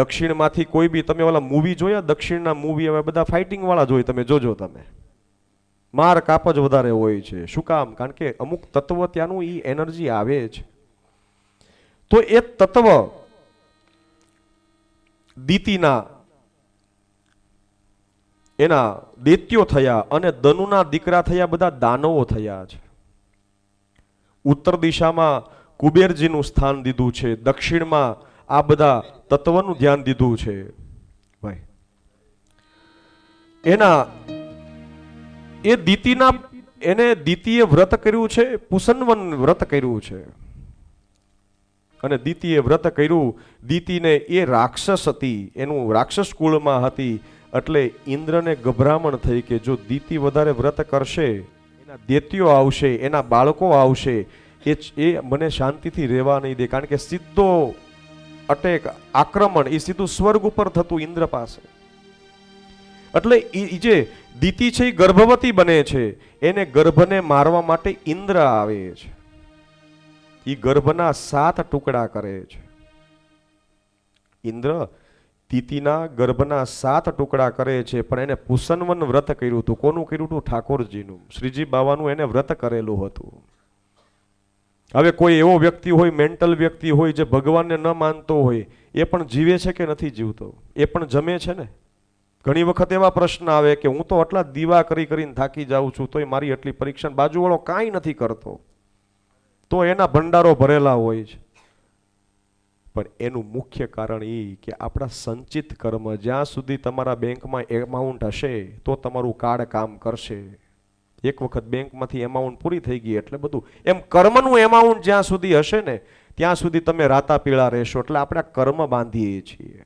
દક્ષિણમાંથી કોઈ બી, તમે ઓલા મૂવી જોયા? દક્ષિણના મૂવી હવે બધા ફાઇટિંગ વાળા જોઈ તમે, જોજો તમે. માર કાપ જ વધારે હોય છે. શું કામ? કારણ કે અમુક તત્વ ત્યાંનું એ એનર્જી આવે છે. તો એ તત્વ દીતીના એના દૈત્યો થયા અને દનુના દીકરા થયા, બધા દાનવો થયા છે. ઉત્તર દિશામાં કુબેરજીનું સ્થાન દીધું છે. દક્ષિણમાં આ બધા તત્વનું ધ્યાન દીધું છે. ભાઈ, એના, એ દીતીના, એને દીતીએ વ્રત કર્યું છે, પુસનવન વ્રત કર્યું છે. અને દીતીએ વ્રત કર્યું, દીતીને એ રાક્ષસ હતી, એનું રાક્ષસ કુળમાં હતી, એટલે ઇન્દ્રને ગભરામણ થઈ કે જો દીતી વધારે વ્રત કરશે, એના દેતીઓ આવશે, એના બાળકો આવશે, એ મને શાંતિથી રહેવા નહીં દે, કારણ કે સીધો અટેક આક્રમણ એ સીધું સ્વર્ગ ઉપર થતું ઇન્દ્ર પાસે. એટલે ઈ જે દીતિ છે એ ગર્ભવતી બને છે, એને ગર્ભને મારવા માટે ઇન્દ્ર આવે છે. એ ગર્ભના સાત ટુકડા કરે છે. ઇન્દ્ર દીતિના ગર્ભના સાત ટુકડા કરે છે, પણ એને પુસનવન વ્રત કર્યું હતું. કોનું કર્યું હતું? ઠાકોરજીનું. શ્રીજી બાવાનું એને વ્રત કરેલું હતું. હવે કોઈ એવો વ્યક્તિ હોય મેન્ટલ વ્યક્તિ હોય જે ભગવાનને ન માનતો હોય, એ પણ જીવે છે કે નથી જીવતો? એ પણ જમે છે ને? ઘણી વખત એવા પ્રશ્ન આવે કે હું તો આટલા દીવા કરી કરીને થાકી જાઉં છું, તોય મારી આટલી પરીક્ષા બાજુવાળો કાંઈ નથી કરતો. તો એના ભંડારો ભરેલા હોય છે. પણ એનું મુખ્ય કારણ એ કે આપણા સંચિત કર્મ જ્યાં સુધી તમારા બેંકમાં એમાઉન્ટ હશે, તો તમારું કાર્ડ કામ કરશે. એક વખત બેંકમાંથી એમાઉન્ટ પૂરી થઈ ગઈ એટલે બધું. એમ કર્મનું એમાઉન્ટ જ્યાં સુધી હશે ને, ત્યાં સુધી તમે રાતા પીળા રહેશો. એટલે આપણે કર્મ બાંધીએ છીએ.